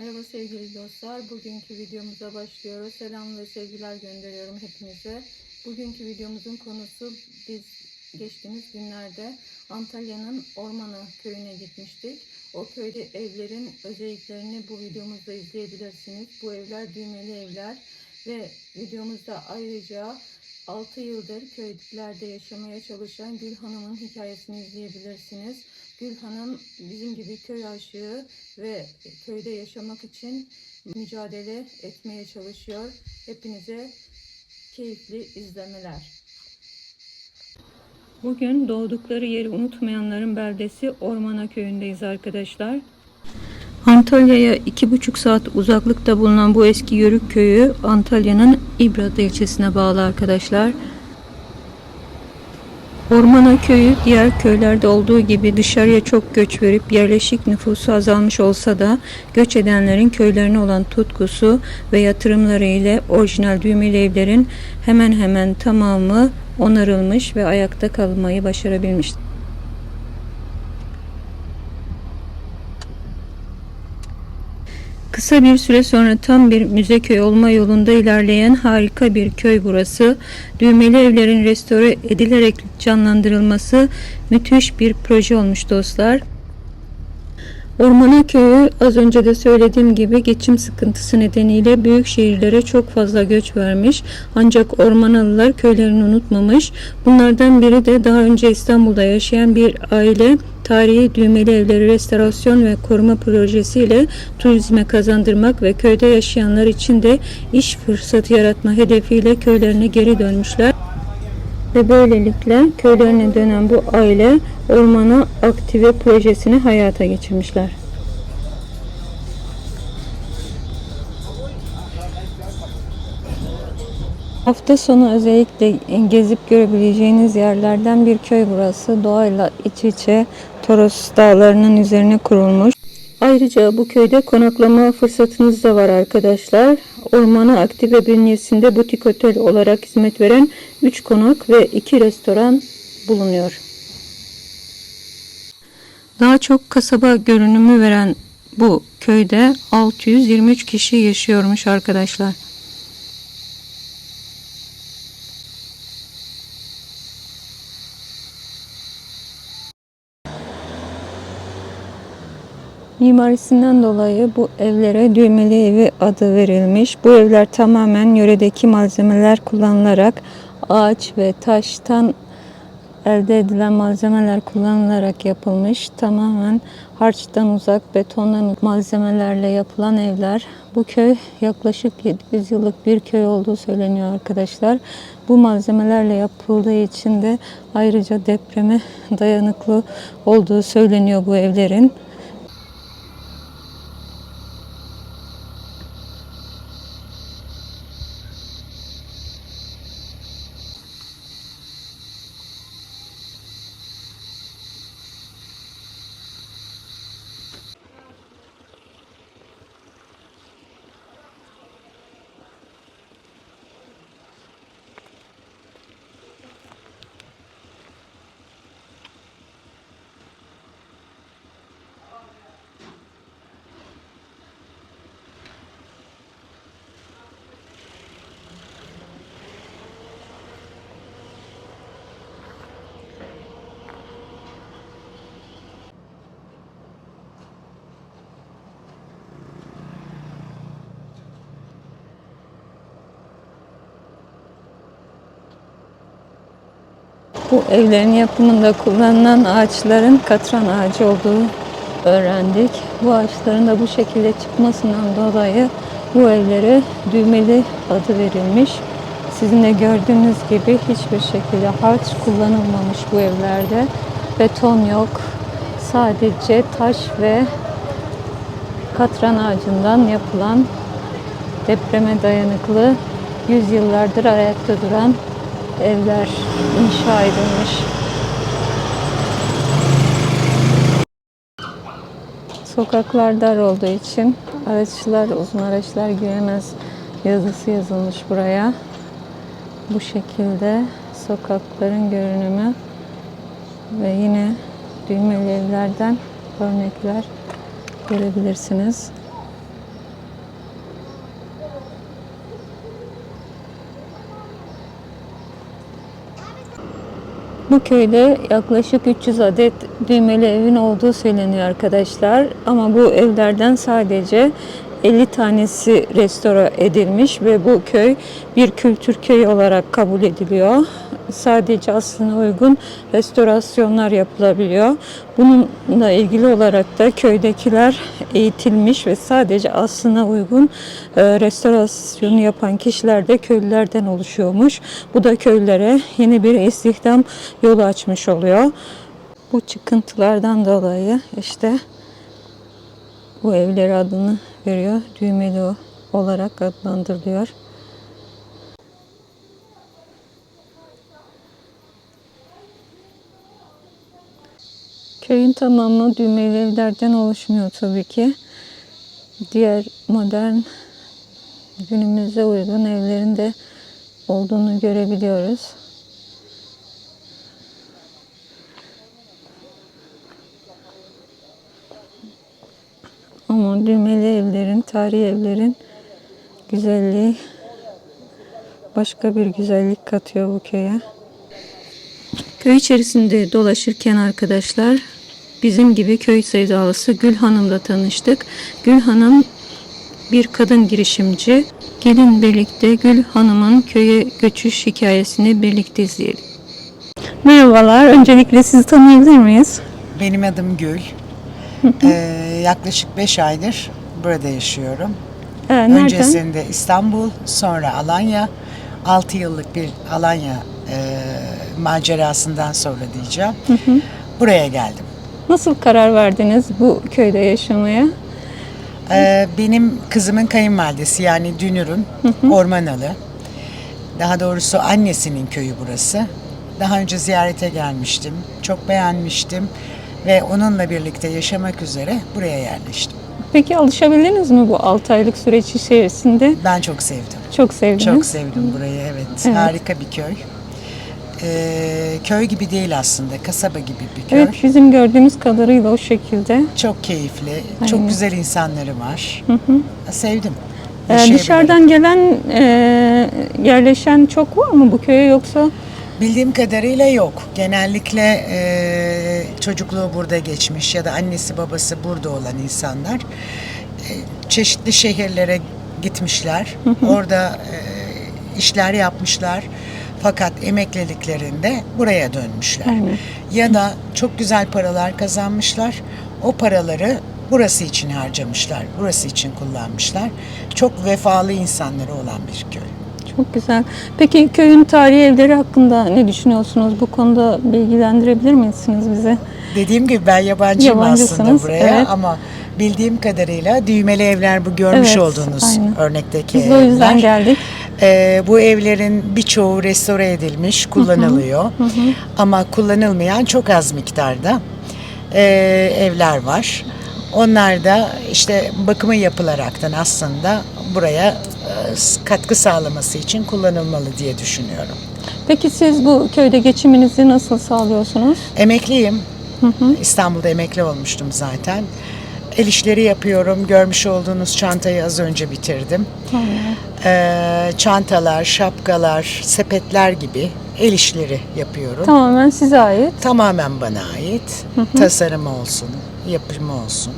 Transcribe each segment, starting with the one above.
Merhaba sevgili dostlar. Bugünkü videomuza başlıyoruz. Selam ve sevgiler gönderiyorum hepinize. Bugünkü videomuzun konusu biz geçtiğimiz günlerde Antalya'nın Ormanı köyüne gitmiştik. O köyde evlerin özelliklerini bu videomuzda izleyebilirsiniz. Bu evler düğmeli evler ve videomuzda ayrıca 6 yıldır köylerde yaşamaya çalışan Gül Hanım'ın hikayesini izleyebilirsiniz. Gül Hanım bizim gibi köy aşığı ve köyde yaşamak için mücadele etmeye çalışıyor. Hepinize keyifli izlemeler. Bugün doğdukları yeri unutmayanların beldesi Ormana köyündeyiz arkadaşlar. Antalya'ya iki buçuk saat uzaklıkta bulunan bu eski Yörük köyü Antalya'nın İbrat ilçesine bağlı arkadaşlar. Ormana köyü diğer köylerde olduğu gibi dışarıya çok göç verip yerleşik nüfusu azalmış olsa da göç edenlerin köylerine olan tutkusu ve yatırımları ile orijinal düğmeli evlerin hemen hemen tamamı onarılmış ve ayakta kalmayı başarabilmiştir. Kısa bir süre sonra tam bir müze köy olma yolunda ilerleyen harika bir köy burası. Düğmeli evlerin restore edilerek canlandırılması müthiş bir proje olmuş dostlar. Ormana köyü az önce de söylediğim gibi geçim sıkıntısı nedeniyle büyük şehirlere çok fazla göç vermiş. Ancak Ormanalılar köylerini unutmamış. Bunlardan biri de daha önce İstanbul'da yaşayan bir aile tarihi düğmeli evleri restorasyon ve koruma projesiyle turizme kazandırmak ve köyde yaşayanlar için de iş fırsatı yaratma hedefiyle köylerine geri dönmüşler. Ve böylelikle köylerine dönen bu aile ormanı aktive projesini hayata geçirmişler. Hafta sonu özellikle gezip görebileceğiniz yerlerden bir köy burası. Doğayla iç içe Toros dağlarının üzerine kurulmuş. Ayrıca bu köyde konaklama fırsatınız da var arkadaşlar. Ormanı Aktive bünyesinde butik otel olarak hizmet veren 3 konak ve 2 restoran bulunuyor. Daha çok kasaba görünümü veren bu köyde 623 kişi yaşıyormuş arkadaşlar. Mimarisinden dolayı bu evlere düğmeli evi adı verilmiş. Bu evler tamamen yöredeki malzemeler kullanılarak ağaç ve taştan elde edilen malzemeler kullanılarak yapılmış. Tamamen harçtan uzak betondan malzemelerle yapılan evler. Bu köy yaklaşık 700 yıllık bir köy olduğu söyleniyor arkadaşlar. Bu malzemelerle yapıldığı için de ayrıca depreme dayanıklı olduğu söyleniyor bu evlerin. Bu evlerin yapımında kullanılan ağaçların katran ağacı olduğu öğrendik. Bu ağaçların da bu şekilde çıkmasından dolayı bu evlere düğmeli adı verilmiş. Sizin de gördüğünüz gibi hiçbir şekilde harç kullanılmamış bu evlerde. Beton yok. Sadece taş ve katran ağacından yapılan depreme dayanıklı yüzyıllardır ayakta duran evler inşa edilmiş. Sokaklar dar olduğu için araçlar, uzun araçlar giremez yazısı yazılmış buraya. Bu şekilde sokakların görünümü ve yine düğmeli evlerden örnekler görebilirsiniz. Bu köyde yaklaşık 300 adet düğmeli evin olduğu söyleniyor arkadaşlar. Ama bu evlerden sadece 50 tanesi restore edilmiş ve bu köy bir kültür köyü olarak kabul ediliyor. Sadece aslına uygun restorasyonlar yapılabiliyor. Bununla ilgili olarak da köydekiler eğitilmiş ve sadece aslına uygun e, restorasyonu yapan kişiler de köylülerden oluşuyormuş. Bu da köylere yeni bir istihdam yolu açmış oluyor. Bu çıkıntılardan dolayı işte bu evlere adını veriyor. Düğmeli olarak adlandırılıyor. Köyün tamamı düğmeli evlerden oluşmuyor tabii ki. Diğer modern günümüze uygun evlerin de olduğunu görebiliyoruz. Ama düğmeli evlerin, tarihi evlerin güzelliği başka bir güzellik katıyor bu köye. Köy içerisinde dolaşırken arkadaşlar bizim gibi köy sevdalısı Gül Hanım'la tanıştık. Gül Hanım bir kadın girişimci. Gelin birlikte Gül Hanım'ın köye göçüş hikayesini birlikte izleyelim. Merhabalar. Öncelikle sizi tanıyabilir miyiz? Benim adım Gül. Ee, yaklaşık 5 aydır burada yaşıyorum. Ee, nereden? Öncesinde İstanbul, sonra Alanya. 6 yıllık bir Alanya e, macerasından sonra diyeceğim. Buraya geldim. Nasıl karar verdiniz bu köyde yaşamaya? Ee, benim kızımın kayınvalidesi yani Dünür'ün Ormanalı. Daha doğrusu annesinin köyü burası. Daha önce ziyarete gelmiştim. Çok beğenmiştim. Ve onunla birlikte yaşamak üzere buraya yerleştim. Peki alışabildiniz mi bu 6 aylık süreç içerisinde? Ben çok sevdim. Çok sevdiniz. Çok sevdim burayı evet. Evet. Harika bir köy. Ee, köy gibi değil aslında. Kasaba gibi bir köy. Evet bizim gördüğümüz kadarıyla o şekilde. Çok keyifli. Aynen. Çok güzel insanları var. Sevdim. Ee, dışarıdan gelen e, yerleşen çok var mı bu köye yoksa? Bildiğim kadarıyla yok. Genellikle e, çocukluğu burada geçmiş ya da annesi babası burada olan insanlar e, çeşitli şehirlere gitmişler. Orada e, işler yapmışlar. Fakat emekliliklerinde buraya dönmüşler. Aynen. Ya da çok güzel paralar kazanmışlar. O paraları burası için harcamışlar. Burası için kullanmışlar. Çok vefalı insanları olan bir köy. Çok güzel. Peki köyün tarihi evleri hakkında ne düşünüyorsunuz? Bu konuda bilgilendirebilir misiniz bize? Dediğim gibi ben yabancıyım aslında buraya evet. ama bildiğim kadarıyla düğmeli evler bu görmüş Evet, olduğunuz aynen. örnekteki Biz de o yüzden evler. geldik. Ee, bu evlerin birçoğu restore edilmiş, kullanılıyor. Ama kullanılmayan çok az miktarda e, evler var. Onlar da işte bakımı yapılaraktan aslında buraya e, katkı sağlaması için kullanılmalı diye düşünüyorum. Peki siz bu köyde geçiminizi nasıl sağlıyorsunuz? Emekliyim. İstanbul'da emekli olmuştum zaten. El işleri yapıyorum. Görmüş olduğunuz çantayı az önce bitirdim. Ee, çantalar, şapkalar, sepetler gibi el işleri yapıyorum. Tamamen size ait. Tamamen bana ait. Tasarımı olsun, yapımı olsun.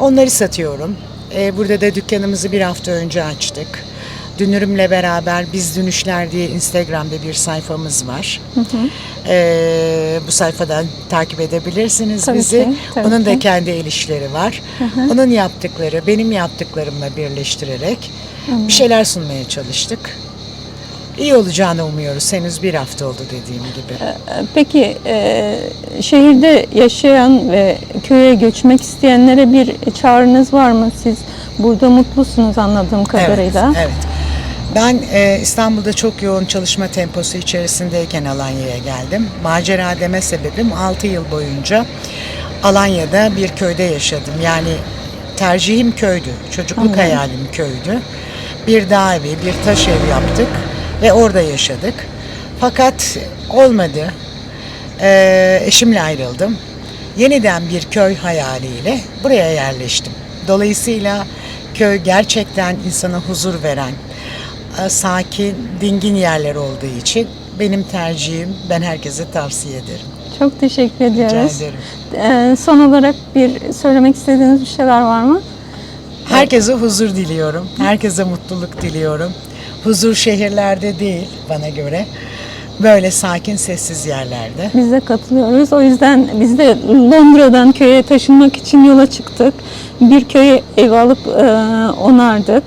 Onları satıyorum. Ee, burada da dükkanımızı bir hafta önce açtık. Dünürümle beraber Biz Dönüşler diye Instagram'da bir sayfamız var. Ee, bu sayfadan takip edebilirsiniz Tabii bizi. ki, tabii Onun da ki. kendi el işleri var. Onun yaptıkları benim yaptıklarımla birleştirerek bir şeyler sunmaya çalıştık. İyi olacağını umuyoruz. Henüz bir hafta oldu dediğim gibi. Peki e, şehirde yaşayan ve köye göçmek isteyenlere bir çağrınız var mı? Siz burada mutlusunuz anladığım kadarıyla. Evet, evet. Ben e, İstanbul'da çok yoğun çalışma temposu içerisindeyken Alanya'ya geldim. Macera deme sebebim 6 yıl boyunca Alanya'da bir köyde yaşadım. Yani tercihim köydü. Çocukluk hayalim köydü. Bir dağ evi, bir taş ev yaptık ve orada yaşadık. Fakat olmadı. E, eşimle ayrıldım. Yeniden bir köy hayaliyle buraya yerleştim. Dolayısıyla köy gerçekten insana huzur veren, sakin, dingin yerler olduğu için benim tercihim. Ben herkese tavsiye ederim. Çok teşekkür Rica ediyoruz. ederim. Ee, son olarak bir söylemek istediğiniz bir şeyler var mı? Herkese huzur diliyorum. Herkese mutluluk diliyorum. Huzur şehirlerde değil bana göre. Böyle sakin, sessiz yerlerde. Biz de katılıyoruz. O yüzden biz de Londra'dan köye taşınmak için yola çıktık. Bir köye ev alıp e, onardık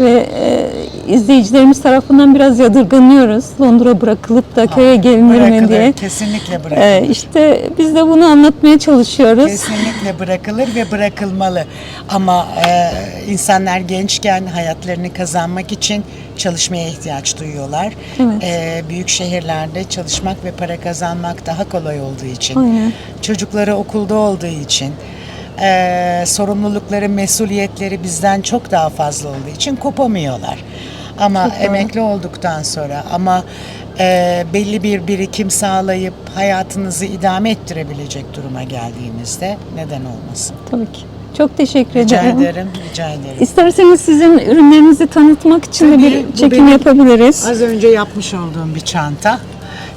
ve e, izleyicilerimiz tarafından biraz yadırganıyoruz. Londra bırakılıp da köye gelinir mi Bırakılır, diye. kesinlikle E, bırakılır. işte biz de bunu anlatmaya çalışıyoruz. Kesinlikle bırakılır ve bırakılmalı. Ama e, insanlar gençken hayatlarını kazanmak için çalışmaya ihtiyaç duyuyorlar. Evet. E, büyük şehirlerde çalışmak ve para kazanmak daha kolay olduğu için. Aynen. Çocukları okulda olduğu için. E, sorumlulukları, mesuliyetleri bizden çok daha fazla olduğu için kopamıyorlar. Ama Çok doğru. emekli olduktan sonra ama e, belli bir birikim sağlayıp hayatınızı idame ettirebilecek duruma geldiğinizde neden olmasın? Tabii ki. Çok teşekkür Rica ederim. ederim, rica ederim. İsterseniz sizin ürünlerinizi tanıtmak için de Tabii, bir bu çekim yapabiliriz. Az önce yapmış olduğum bir çanta.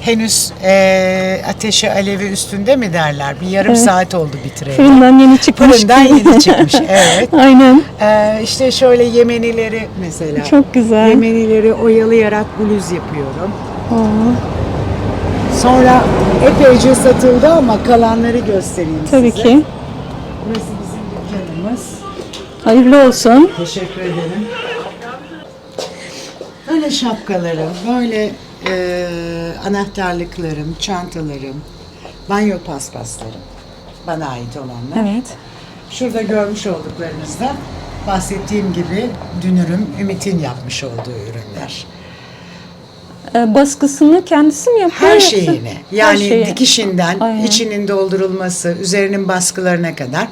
Henüz e, ateşi alevi üstünde mi derler? Bir yarım Evet. saat oldu bitireli. Fırından yeni çıkmış. Fırından yeni çıkmış. Evet. Aynen. Ee, işte şöyle Yemenileri mesela. Çok güzel. Yemenileri oyalayarak bluz yapıyorum. Oo. Sonra epeyce satıldı ama kalanları göstereyim Tabii size. ki. Burası bizim dükkanımız. Hayırlı olsun. Teşekkür ederim. Böyle şapkalarım, böyle e, anahtarlıklarım, çantalarım, banyo paspaslarım. Bana ait olanlar. Evet. Şurada görmüş olduklarınızda bahsettiğim gibi dünürüm Ümit'in yapmış olduğu ürünler. Ee, baskısını kendisi mi yapıyor? Her yoksa- şeyini Her yani şeyi. dikişinden Aynen. içinin doldurulması, üzerinin baskılarına kadar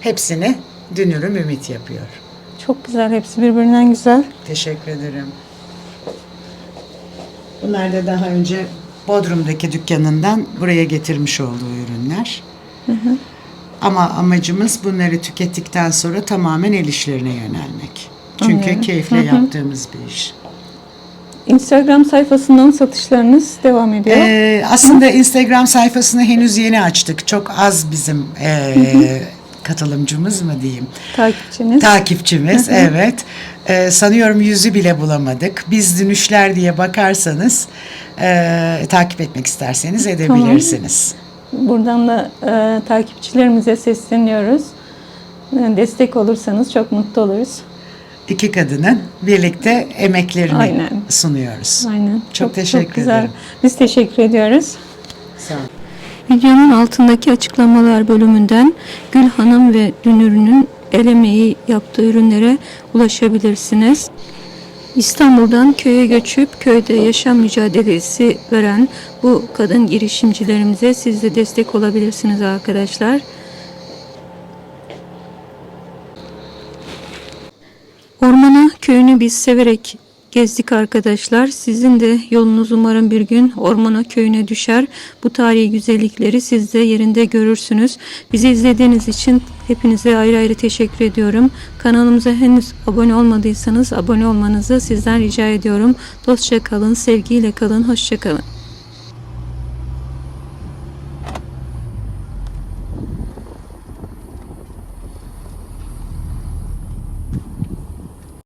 hepsini dünürüm Ümit yapıyor. Çok güzel. Hepsi birbirinden güzel. Teşekkür ederim. Bunlar da daha önce Bodrum'daki dükkanından buraya getirmiş olduğu ürünler. Ama amacımız bunları tükettikten sonra tamamen el işlerine yönelmek. Çünkü Anlıyorum. keyifle yaptığımız bir iş. Instagram sayfasından satışlarınız devam ediyor. Ee, aslında Instagram sayfasını henüz yeni açtık. Çok az bizim ee, katılımcımız mı diyeyim. Takipçiniz. Takipçimiz evet. Ee, sanıyorum yüzü bile bulamadık. Biz dönüşler diye bakarsanız ee, takip etmek isterseniz edebilirsiniz. Buradan da e, takipçilerimize sesleniyoruz. E, destek olursanız çok mutlu oluruz. İki kadının birlikte emeklerini Aynen. sunuyoruz. Aynen. Çok teşekkür güzel. ederim. Biz teşekkür ediyoruz. Sağ olun. Videonun altındaki açıklamalar bölümünden Gül Hanım ve Dünür'ünün el emeği yaptığı ürünlere ulaşabilirsiniz. İstanbul'dan köye göçüp köyde yaşam mücadelesi veren bu kadın girişimcilerimize siz de destek olabilirsiniz arkadaşlar. Ormana köyünü biz severek gezdik arkadaşlar. Sizin de yolunuz umarım bir gün ormana köyüne düşer. Bu tarihi güzellikleri siz de yerinde görürsünüz. Bizi izlediğiniz için hepinize ayrı ayrı teşekkür ediyorum. Kanalımıza henüz abone olmadıysanız abone olmanızı sizden rica ediyorum. Dostça kalın, sevgiyle kalın, hoşça kalın.